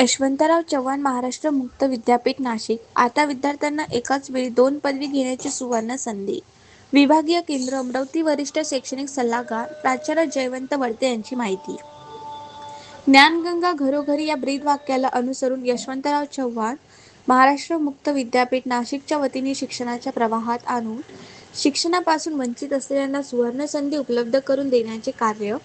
यशवंतराव चव्हाण महाराष्ट्र मुक्त विद्यापीठ नाशिक. आता विद्यार्थ्यांना एकाच वेळी दोन पदवी घेण्याची सुवर्ण संधी. विभागीय केंद्र अमरावती वरिष्ठ शैक्षणिक सल्लागार प्राचार्य जयवंत वर्ते यांची माहिती. ज्ञानगंगा घरोघरी या ब्रीद वाक्याला अनुसरून यशवंतराव चव्हाण महाराष्ट्र मुक्त विद्यापीठ नाशिकच्या वतीने शिक्षणाच्या प्रवाहात आणून शिक्षणापासून वंचित असलेल्यांना सुवर्ण संधी उपलब्ध करून देण्याचे कार्य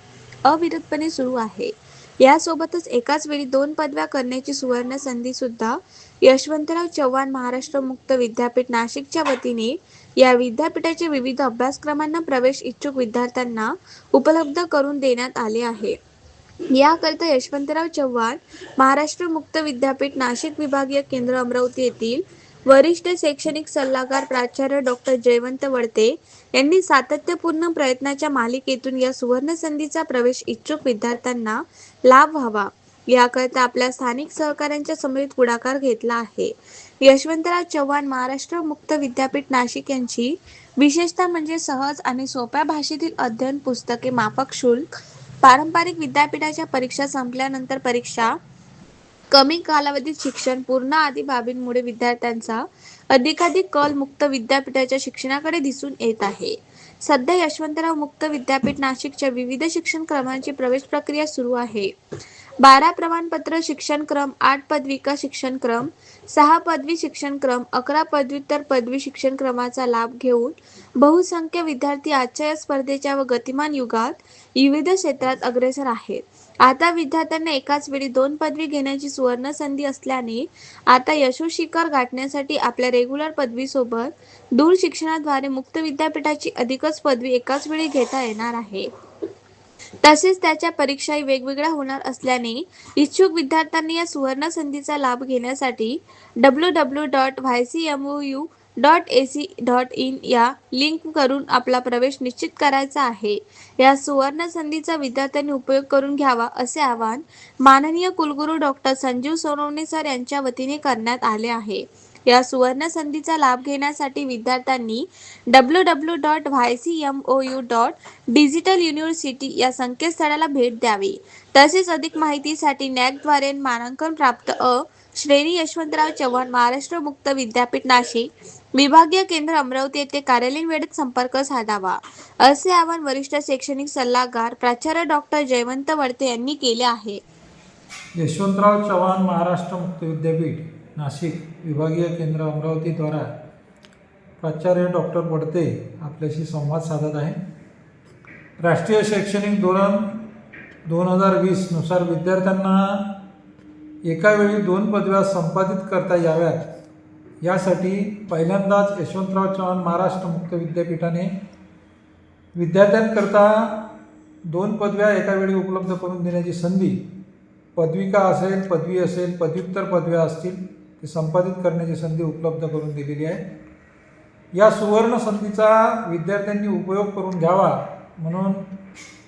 अविरतपणे सुरू आहे. यासोबतच एकाच वेळी दोन पदव्या करण्याची सुवर्ण संधी सुद्धा यशवंतराव चव्हाण महाराष्ट्र मुक्त विद्यापीठ नाशिकच्या वतीने या विद्यापीठाच्या विविध अभ्यासक्रमांना प्रवेश इच्छुक विद्यार्थ्यांना उपलब्ध करून देण्यात आले आहे. याकरिता यशवंतराव चव्हाण महाराष्ट्र मुक्त विद्यापीठ नाशिक विभागीय केंद्र अमरावती येथील वरिष्ठ शैक्षणिक सल्लागार प्राचार्य डॉक्टर जयवंत वडते यांनी सातत्यपूर्ण प्रयत्नाच्या मालिकेतून या सुवर्ण संधीचा प्रवेश इच्छुक विद्यार्थ्यांना लाभ व्हावा. याकरिता आपल्या स्थानिक सहकाऱ्यांच्या समेत पुढाकार घेतला आहे. यशवंतराव चव्हाण महाराष्ट्र मुक्त विद्यापीठ नाशिक यांची विशेषता म्हणजे सहज आणि सोप्या भाषेतील अध्ययन पुस्तके माफक शुल्क पारंपरिक विद्यापीठाच्या परीक्षा संपल्यानंतर परीक्षा कमी कालावधीत शिक्षण पूर्ण आदी बाबींमुळे विद्यार्थ्यांचा अधिकाधिक कल मुक्त विद्यापीठाच्या शिक्षणाकडे दिसून येत आहे. सध्या यशवंतराव मुक्त विद्यापीठ नाशिकच्या विविध शिक्षण क्रमांची प्रवेश प्रक्रिया सुरू आहे. बारा प्रमाणपत्र शिक्षणक्रम आठ पदविका शिक्षणक्रम सहा पदवी शिक्षणक्रम अकरा पदव्युत्तर पदवी शिक्षणक्रमाचा लाभ घेऊन बहुसंख्य विद्यार्थी आजच्या या स्पर्धेच्या व गतिमान युगात विविध क्षेत्रात अग्रेसर आहेत. आता विद्यार्थ्यांना एकाच वेळी दोन पदवी घेण्याची सुवर्ण संधी असल्याने आता यशोशिखर गाठण्यासाठी आपल्या रेग्युलर पदवीसोबत दूर शिक्षणाद्वारे मुक्त विद्यापीठाची अधिकच पदवी एकाच वेळी घेता येणार आहे. तसेच त्याच्या परीक्षाही वेगवेगळ्या होणार असल्याने इच्छुक विद्यार्थ्यांनी या सुवर्ण संधीचा लाभ घेण्यासाठी W W dot Y C M O U dot A C dot in या लिंक करून आपला प्रवेश निश्चित करायचा आहे. या सुवर्ण संधीचा विद्यार्थ्यांनी उपयोग करून घ्यावा असे आवाहन माननीय कुलगुरू डॉक्टर संजीव सोनवणे सर यांच्या वतीने करण्यात आले आहे. या सुवर्ण संधीचा लाभ घेण्यासाठी विद्यार्थ्यांनी W W dot Y C M O U dot digital university या संकेतस्थळाला भेट द्यावी. तसेच अधिक माहितीसाठी नॅकद्वारे मानांकन प्राप्त अ. श्रेणी यशवंतराव चव्हाण महाराष्ट्र मुक्त विद्यापीठ नाशिक. विभागीय केंद्र अमरावती येथे कार्यालयीन वेळेत संपर्क साधावा. असे आवाहन वरिष्ठ शैक्षणिक सल्लागार प्राचार्य डॉक्टर जयवंत वडते यांनी केले आहे. यशवंतराव चव्हाण महाराष्ट्र मुक्त विद्यापीठ. नाशिक विभागीय केंद्र अमरावतीद्वारा प्राचार्य डॉक्टर पडते आपल्याशी संवाद साधत आहे. राष्ट्रीय शैक्षणिक धोरण दोन हजार वीसनुसार विद्यार्थ्यांना एका वेळी दोन पदव्या संपादित करता याव्यात. यासाठी पहिल्यांदाच यशवंतराव चव्हाण महाराष्ट्र मुक्त विद्यापीठाने विद्यार्थ्यांकरता दोन पदव्या एकावेळी उपलब्ध करून देण्याची संधी पदविका असेल पदवी असेल पदव्युत्तर पदव्या असतील ते संपादित करण्याची संधी उपलब्ध करून दिलेली आहे. या सुवर्ण संधीचा विद्यार्थ्यांनी उपयोग करून घ्यावा म्हणून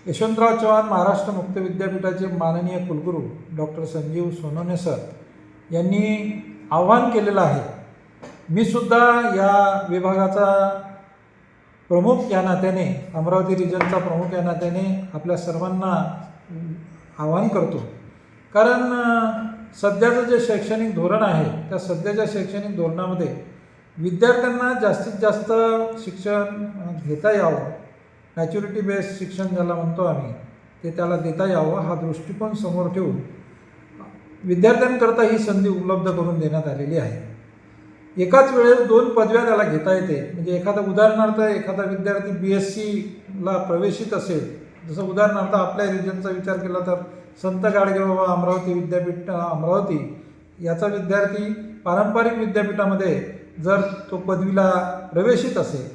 यशवंतराव चव्हाण महाराष्ट्र मुक्त विद्यापीठाचे माननीय कुलगुरू डॉक्टर संजीव सोनोने सर यांनी आव्हान केलेलं आहे. मी सुद्धा या विभागाचा प्रमुख या नात्याने अमरावती रिजनचा प्रमुख या नात्याने आपल्या सर्वांना आवाहन करतो. कारण सध्याचं जे शैक्षणिक धोरण आहे त्या सध्याच्या शैक्षणिक धोरणामध्ये विद्यार्थ्यांना जास्तीत जास्त शिक्षण घेता यावं. मॅच्युरिटी बेस्ड शिक्षण ज्याला म्हणतो आम्ही ते त्याला देता यावं हा दृष्टिकोन समोर ठेवून विद्यार्थ्यांकरता ही संधी उपलब्ध करून देण्यात आलेली आहे. एकाच वेळेस दोन पदव्या त्याला घेता येते. म्हणजे एखादा उदाहरणार्थ एखादा विद्यार्थी बी एस सीला प्रवेशित असेल जसं उदाहरणार्थ आपल्या रिजनचा विचार केला तर संत गाडगेबाबा अमरावती विद्यापीठ अमरावती याचा विद्यार्थी पारंपरिक विद्यापीठामध्ये जर तो पदवीला प्रवेशित असेल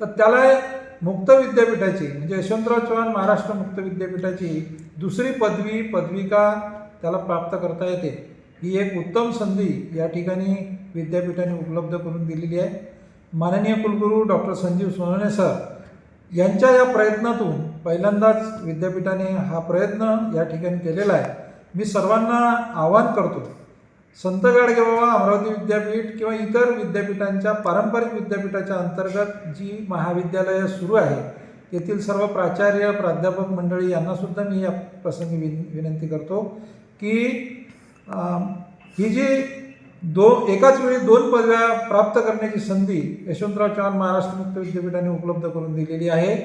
तर त्याला मुक्त विद्यापीठाची म्हणजे यशवंतराव चव्हाण महाराष्ट्र मुक्त विद्यापीठाची दुसरी पदवी पदविका त्याला प्राप्त करता येते. ही एक उत्तम संधी या ठिकाणी विद्यापीठाने उपलब्ध करून दिलेली आहे. माननीय कुलगुरू डॉक्टर संजीव सोनवणे सर यांच्या या प्रयत्नातून पहिल्यांदाच विद्यापीठाने हा प्रयत्न या ठिकाणी केलेला आहे. मी सर्वांना आवाहन करतो संत गाडगेबाबा अमरावती विद्यापीठ किंवा इतर विद्यापीठांच्या पारंपरिक विद्यापीठाच्या अंतर्गत जी महाविद्यालयं सुरू आहे तेथील सर्व प्राचार्य प्राध्यापक मंडळी यांनासुद्धा मी या प्रसंगी विन विनंती करतो की ही जी दो एकाच वेळी दोन पदव्या प्राप्त करण्याची संधी यशवंतराव चव्हाण महाराष्ट्र मुक्त विद्यापीठाने उपलब्ध करून दिलेली आहे.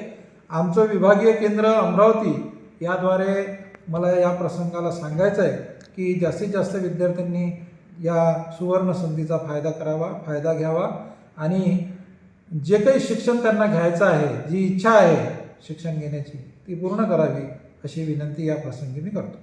आमचं विभागीय केंद्र अमरावती याद्वारे मला या प्रसंगाला सांगायचं आहे की जास्तीत जास्त विद्यार्थ्यांनी या सुवर्ण संधीचा फायदा करावा फायदा घ्यावा आणि जे काही शिक्षण त्यांना घ्यायचं आहे जी इच्छा आहे शिक्षण घेण्याची ती पूर्ण करावी अशी विनंती या प्रसंगी मी करतो.